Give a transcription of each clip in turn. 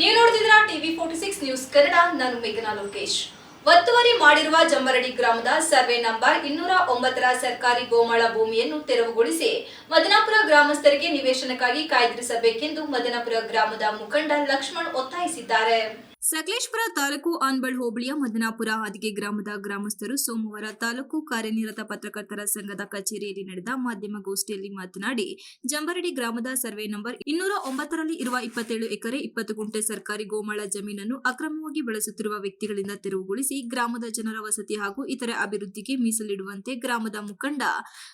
ನೀವು ನೋಡ್ತಿದ್ರ TV forty six news Kannada, ನಾನು ಮೇಘನಾ ಲೋಕೇಶ್. ಒತ್ತುವರಿ ಮಾಡಿರುವ ಜಂಬರಡಿ ಗ್ರಾಮದ ಸರ್ವೆ ನಂಬರ್ ಇನ್ನೂರ ಒಂಬತ್ತರ ಸರ್ಕಾರಿ ಗೋಮಾಳ ಭೂಮಿಯನ್ನು ತೆರವುಗೊಳಿಸಿ ಮದನಾಪುರ ಗ್ರಾಮಸ್ಥರಿಗೆ ನಿವೇಶನಕ್ಕಾಗಿ ಕಾಯ್ದಿರಿಸಬೇಕೆಂದು ಮದನಾಪುರ ಗ್ರಾಮದ ಮುಖಂಡ ಲಕ್ಷ್ಮಣ್ ಒತ್ತಾಯಿಸಿದ್ದಾರೆ. ಸಕಲೇಶ್ಪುರ ತಾಲೂಕು ಆನ್ಬಳ್ ಹೋಬಳಿಯ ಮದನಾಪುರ ಹಾದಿಗೆ ಗ್ರಾಮದ ಗ್ರಾಮಸ್ಥರು ಸೋಮವಾರ ತಾಲೂಕು ಕಾರ್ಯನಿರತ ಪತ್ರಕರ್ತರ ಸಂಘದ ಕಚೇರಿಯಲ್ಲಿ ನಡೆದ ಮಾಧ್ಯಮಗೋಷ್ಠಿಯಲ್ಲಿ ಮಾತನಾಡಿ, ಜಂಬರಡಿ ಗ್ರಾಮದ ಸರ್ವೆ ನಂಬರ್ ಇನ್ನೂರ ಒಂಬತ್ತರಲ್ಲಿ ಇರುವ ಇಪ್ಪತ್ತೇಳು ಎಕರೆ ಇಪ್ಪತ್ತು ಗುಂಟೆ ಸರ್ಕಾರಿ ಗೋಮಾಳ ಜಮೀನನ್ನು ಅಕ್ರಮವಾಗಿ ಬಳಸುತ್ತಿರುವ ವ್ಯಕ್ತಿಗಳಿಂದ ತೆರವುಗೊಳಿಸಿ ಗ್ರಾಮದ ಜನರ ವಸತಿ ಹಾಗೂ ಇತರೆ ಅಭಿವೃದ್ಧಿಗೆ ಮೀಸಲಿಡುವಂತೆ ಗ್ರಾಮದ ಮುಖಂಡ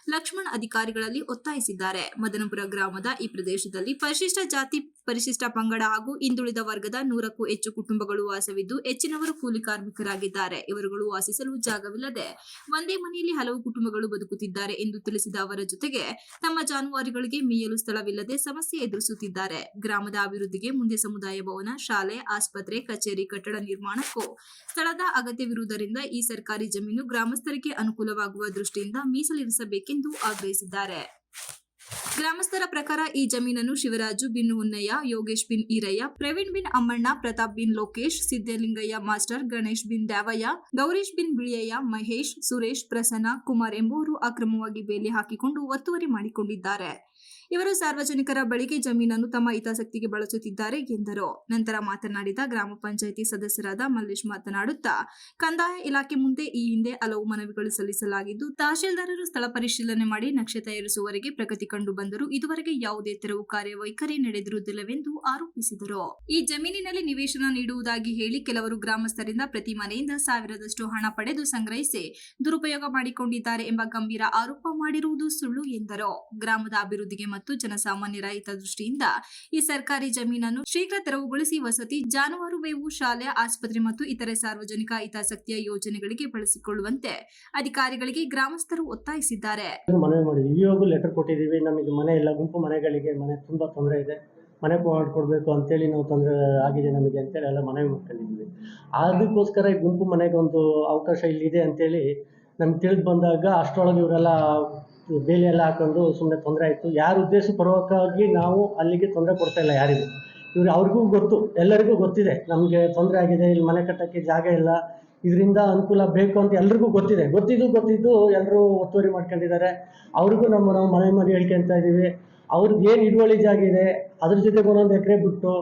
ಲಕ್ಷ್ಮಣ್ ಅಧಿಕಾರಿಗಳಲ್ಲಿ ಒತ್ತಾಯಿಸಿದ್ದಾರೆ. ಮದನಪುರ ಗ್ರಾಮದ ಈ ಪ್ರದೇಶದಲ್ಲಿ ಪರಿಶಿಷ್ಟ ಜಾತಿ ಪರಿಶಿಷ್ಟ ಪಂಗಡ ಹಾಗೂ ಹಿಂದುಳಿದ ವರ್ಗದ ನೂರಕ್ಕೂ ಹೆಚ್ಚು ಕುಟುಂಬಗಳು ವಾಸವಿದ್ದು ಹೆಚ್ಚಿನವರು ಕೂಲಿ ಕಾರ್ಮಿಕರಾಗಿದ್ದಾರೆ. ಇವರುಗಳು ವಾಸಿಸಲು ಜಾಗವಿಲ್ಲದೆ ಒಂದೇ ಮನೆಯಲ್ಲಿ ಹಲವು ಕುಟುಂಬಗಳು ಬದುಕುತ್ತಿದ್ದಾರೆ ಎಂದು ತಿಳಿಸಿದ ಅವರ ಜೊತೆಗೆ ತಮ್ಮ ಜಾನುವಾರುಗಳಿಗೆ ಮೇಯಲು ಸ್ಥಳವಿಲ್ಲದೆ ಸಮಸ್ಯೆ ಎದುರಿಸುತ್ತಿದ್ದಾರೆ. ಗ್ರಾಮದ ಅಭಿವೃದ್ಧಿಗೆ ಮುಂದೆ ಸಮುದಾಯ ಭವನ, ಶಾಲೆ, ಆಸ್ಪತ್ರೆ, ಕಚೇರಿ, ಕಟ್ಟಡ ನಿರ್ಮಾಣಕ್ಕೂ ಸ್ಥಳದ ಅಗತ್ಯವಿರುವುದರಿಂದ ಈ ಸರ್ಕಾರಿ ಜಮೀನು ಗ್ರಾಮಸ್ಥರಿಗೆ ಅನುಕೂಲವಾಗುವ ದೃಷ್ಟಿಯಿಂದ ಮೀಸಲಿರಿಸಬೇಕೆಂದು ಆಗ್ರಹಿಸಿದ್ದಾರೆ. ಗ್ರಾಮಸ್ಥರ ಪ್ರಕಾರ ಈ ಜಮೀನನ್ನು ಶಿವರಾಜು ಬಿನ್ ಹುನ್ನಯ್ಯ, ಯೋಗೇಶ್ ಬಿನ್ ಈರಯ್ಯ, ಪ್ರವೀಣ್ ಬಿನ್ ಅಮ್ಮಣ್ಣ, ಪ್ರತಾಪ್ ಬಿನ್ ಲೋಕೇಶ್, ಸಿದ್ದಲಿಂಗಯ್ಯ ಮಾಸ್ಟರ್, ಗಣೇಶ್ ಬಿನ್ ದ್ಯಾವಯ್ಯ, ಗೌರೀಶ್ ಬಿನ್ ಬಿಳಿಯಯ್ಯ, ಮಹೇಶ್, ಸುರೇಶ್, ಪ್ರಸನ್ನ, ಕುಮಾರ್ ಎಂಬುವರು ಅಕ್ರಮವಾಗಿ ಬೇಲಿ ಹಾಕಿಕೊಂಡು ಒತ್ತುವರಿ ಮಾಡಿಕೊಂಡಿದ್ದಾರೆ. ಇವರು ಸಾರ್ವಜನಿಕರ ಬಳಿಗೆ ಜಮೀನನ್ನು ತಮ್ಮ ಹಿತಾಸಕ್ತಿಗೆ ಬಳಸುತ್ತಿದ್ದಾರೆ ಎಂದರು. ನಂತರ ಮಾತನಾಡಿದ ಗ್ರಾಮ ಪಂಚಾಯಿತಿ ಸದಸ್ಯರಾದ ಮಲ್ಲೇಶ್ ಮಾತನಾಡುತ್ತಾ, ಕಂದಾಯ ಇಲಾಖೆ ಮುಂದೆ ಈ ಹಿಂದೆ ಹಲವು ಮನವಿಗಳು ಸಲ್ಲಿಸಲಾಗಿದ್ದು, ತಹಶೀಲ್ದಾರರು ಸ್ಥಳ ಪರಿಶೀಲನೆ ಮಾಡಿ ನಕ್ಷೆ ತಯಾರಿಸುವವರೆಗೆ ಪ್ರಗತಿ ಕಂಡು ಬಂದರೂ ಇದುವರೆಗೆ ಯಾವುದೇ ತೆರವು ಕಾರ್ಯವೈಖರಿ ನಡೆದಿರುವುದಿಲ್ಲವೆಂದು ಆರೋಪಿಸಿದರು. ಈ ಜಮೀನಿನಲ್ಲಿ ನಿವೇಶನ ನೀಡುವುದಾಗಿ ಹೇಳಿ ಕೆಲವರು ಗ್ರಾಮಸ್ಥರಿಂದ ಪ್ರತಿ ಮನೆಯಿಂದ ಸಾವಿರದಷ್ಟು ಹಣ ಪಡೆದು ಸಂಗ್ರಹಿಸಿ ದುರುಪಯೋಗ ಮಾಡಿಕೊಂಡಿದ್ದಾರೆ ಎಂಬ ಗಂಭೀರ ಆರೋಪ ಮಾಡಿರುವುದು ಸುಳ್ಳು ಎಂದರು. ಗ್ರಾಮದ ಅಭಿವೃದ್ಧಿಗೆ ಮತ್ತು ಜನಸಾಮಾನ್ಯರ ಹಿತದೃಷ್ಟಿಯಿಂದ ಈ ಸರ್ಕಾರಿ ಜಮೀನನ್ನು ಶೀಘ್ರ ತೆರವುಗೊಳಿಸಿ ವಸತಿ, ಜಾನುವಾರು ಮೇವು, ಶಾಲೆ, ಆಸ್ಪತ್ರೆ ಮತ್ತು ಇತರೆ ಸಾರ್ವಜನಿಕ ಹಿತಾಸಕ್ತಿಯ ಯೋಜನೆಗಳಿಗೆ ಬಳಸಿಕೊಳ್ಳುವಂತೆ ಅಧಿಕಾರಿಗಳಿಗೆ ಗ್ರಾಮಸ್ಥರು ಒತ್ತಾಯಿಸಿದ್ದಾರೆ. ಲೆಟರ್ ಕೊಟ್ಟಿದ್ದೀವಿ. ನಮಗೆ ಮನೆ ಇಲ್ಲ, ಗುಂಪು ಮನೆಗಳಿಗೆ ಮನೆ ತುಂಬ ತೊಂದರೆ ಇದೆ. ಮನೆ ಮಾಡಿಕೊಡ್ಬೇಕು ಅಂತೇಳಿ ನಾವು ತೊಂದರೆ ಆಗಿದೆ ನಮಗೆ ಅಂತೇಳಿ ಎಲ್ಲ ಮನವಿ ಮಾಡ್ಕೊಂಡಿದ್ದೀವಿ. ಅದಕ್ಕೋಸ್ಕರ ಈ ಗುಂಪು ಮನೆಗೆ ಒಂದು ಅವಕಾಶ ಇಲ್ಲಿದೆ ಅಂತೇಳಿ ನಮ್ಗೆ ತಿಳಿದು ಬಂದಾಗ ಅಷ್ಟರೊಳಗೆ ಇವರೆಲ್ಲ ಬೇಲಿ ಎಲ್ಲ ಹಾಕೊಂಡು ಸುಮ್ಮನೆ ತೊಂದರೆ ಆಯಿತು. ಯಾರ ಉದ್ದೇಶಪೂರ್ವಕವಾಗಿ ನಾವು ಅಲ್ಲಿಗೆ ತೊಂದರೆ ಕೊಡ್ತಾ ಇಲ್ಲ ಯಾರಿಗೂ. ಇವ್ರು ಅವ್ರಿಗೂ ಗೊತ್ತು, ಎಲ್ಲರಿಗೂ ಗೊತ್ತಿದೆ ನಮಗೆ ತೊಂದರೆ ಆಗಿದೆ, ಇಲ್ಲಿ ಮನೆ ಕಟ್ಟೋಕ್ಕೆ ಜಾಗ ಇಲ್ಲ ಇದರಿಂದ ಅನುಕೂಲ ಬೇಕು ಅಂತ ಎಲ್ರಿಗೂ ಗೊತ್ತಿದೆ. ಗೊತ್ತಿದ್ದು ಗೊತ್ತಿದ್ದು ಎಲ್ಲರೂ ಒತ್ತುವರಿ ಮಾಡ್ಕೊಂಡಿದ್ದಾರೆ. ಅವ್ರಿಗೂ ನಮ್ಮ, ನಾವು ಮನೆ ಮನೆ ಹೇಳ್ಕೊಂತ ಇದ್ದೀವಿ ಅವ್ರಿಗೆ ಏನು ಹಿಡುವಳಿ ಜಾಗ ಇದೆ, ಅದ್ರ ಜೊತೆಗೆ ಒಂದೊಂದು ಎಕರೆ ಬಿಟ್ಟು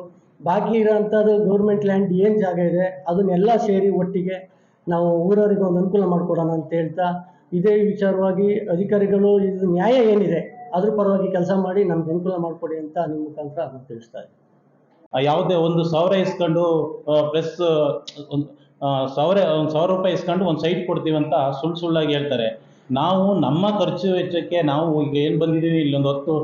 ಬಾಕಿ ಇರೋಂಥದ್ದು ಗೌರ್ಮೆಂಟ್ ಲ್ಯಾಂಡ್ ಏನು ಜಾಗ ಇದೆ, ಅದನ್ನೆಲ್ಲ ಸೇರಿ ಒಟ್ಟಿಗೆ ನಾವು ಊರವರಿಗೆ ಒಂದು ಅನುಕೂಲ ಮಾಡಿಕೊಡೋಣ ಅಂತ ಹೇಳ್ತಾ, ಇದೇ ವಿಚಾರವಾಗಿ ಅಧಿಕಾರಿಗಳು ಇದು ನ್ಯಾಯ ಏನಿದೆ, ಅದ್ರ ಪರವಾಗಿ ಕೆಲಸ ಮಾಡಿ ನಮ್ಗೆ ಅನುಕೂಲ ಮಾಡಿಕೊಡಿ ಅಂತ ನಿಮ್ಮ ಮುಖಾಂತರ ತಿಳಿಸ್ತಾ ಇದ್ದೀನಿ. ಯಾವುದೇ ಒಂದು ಸಾವಿರ ಇಸ್ಕೊಂಡು ಪ್ಲಸ್ ಸಾವಿರ, ಒಂದು ಸಾವಿರ ರೂಪಾಯಿ ಇಸ್ಕೊಂಡು ಒಂದು ಸೈಟ್ ಕೊಡ್ತೀವಿ ಅಂತ ಸುಳ್ಳು ಸುಳ್ಳಾಗಿ ಹೇಳ್ತಾರೆ. ನಾವು ನಮ್ಮ ಖರ್ಚು ವೆಚ್ಚಕ್ಕೆ ನಾವು ಈಗ ಏನು ಬಂದಿದ್ದೀವಿ ಇಲ್ಲೊಂದು ಹೊತ್ತು,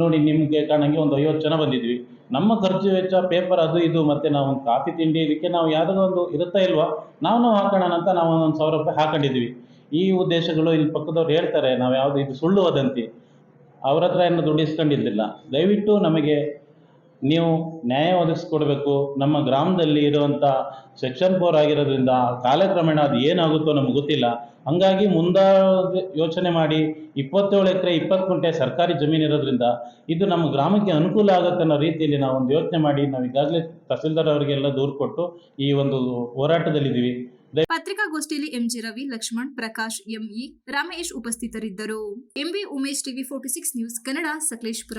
ನೋಡಿ ನಿಮಗೆ ಕಾಣಂಗೆ ಒಂದು ಐವತ್ತು ಜನ ಬಂದಿದ್ವಿ. ನಮ್ಮ ಖರ್ಚು ವೆಚ್ಚ ಪೇಪರ್ ಅದು ಇದು, ಮತ್ತು ನಾವು ಒಂದು ಕಾಫಿ ತಿಂಡಿ, ಇದಕ್ಕೆ ನಾವು ಯಾವುದೋ ಒಂದು ಇರುತ್ತಾ ಇಲ್ವಾ? ನಾವು ನಾವು ಹಾಕೋಣ ಅಂತ ನಾವು ಒಂದು ಸಾವಿರ ರೂಪಾಯಿ ಹಾಕೊಂಡಿದ್ವಿ. ಈ ಉದ್ದೇಶಗಳು ಇಲ್ಲಿ ಪಕ್ಕದವ್ರು ಹೇಳ್ತಾರೆ, ನಾವು ಯಾವುದು ಇದು ಸುಳ್ಳು ವದಂತಿ. ಅವ್ರ ಹತ್ರ ಏನು ದುಡ್ಡು ಇಸ್ಕೊಂಡಿದ್ದಿಲ್ಲ. ದಯವಿಟ್ಟು ನಮಗೆ ನೀವು ನ್ಯಾಯ ಒದಗಿಸ್ಕೊಡ್ಬೇಕು. ನಮ್ಮ ಗ್ರಾಮದಲ್ಲಿ ಇರುವಂಥ ಸೆಕ್ಷನ್ ಫೋರ್ ಆಗಿರೋದ್ರಿಂದ ಕಾಲಕ್ರಮೇಣ ಅದು ಏನಾಗುತ್ತೋ ನಮ್ಗೆ ಗೊತ್ತಿಲ್ಲ. ಹಂಗಾಗಿ ಮುಂದೆ ಯೋಚನೆ ಮಾಡಿ ಇಪ್ಪತ್ತೇಳು ಎಕರೆ, ಇಪ್ಪತ್ತು ಗುಂಟೆ ಸರ್ಕಾರಿ ಜಮೀನು ಇರೋದ್ರಿಂದ ಇದು ನಮ್ಮ ಗ್ರಾಮಕ್ಕೆ ಅನುಕೂಲ ಆಗುತ್ತೆ ಅನ್ನೋ ರೀತಿಯಲ್ಲಿ ನಾವು ಒಂದು ಯೋಚನೆ ಮಾಡಿ ನಾವು ಈಗಾಗಲೇ ತಹಸೀಲ್ದಾರ್ ಅವರಿಗೆಲ್ಲ ದೂರು ಕೊಟ್ಟು ಈ ಒಂದು ಹೋರಾಟದಲ್ಲಿದ್ದೀವಿ. ಪತ್ರಿಕಾಗೋಷ್ಠಿಯಲ್ಲಿ ಎಂಜಿ ರವಿ, ಲಕ್ಷ್ಮಣ್, ಪ್ರಕಾಶ್ ಎಂಇ ರಮೇಶ್ ಉಪಸ್ಥಿತರಿದ್ದರು. MB Umesh TV forty six news Kannada, Sakleshpur.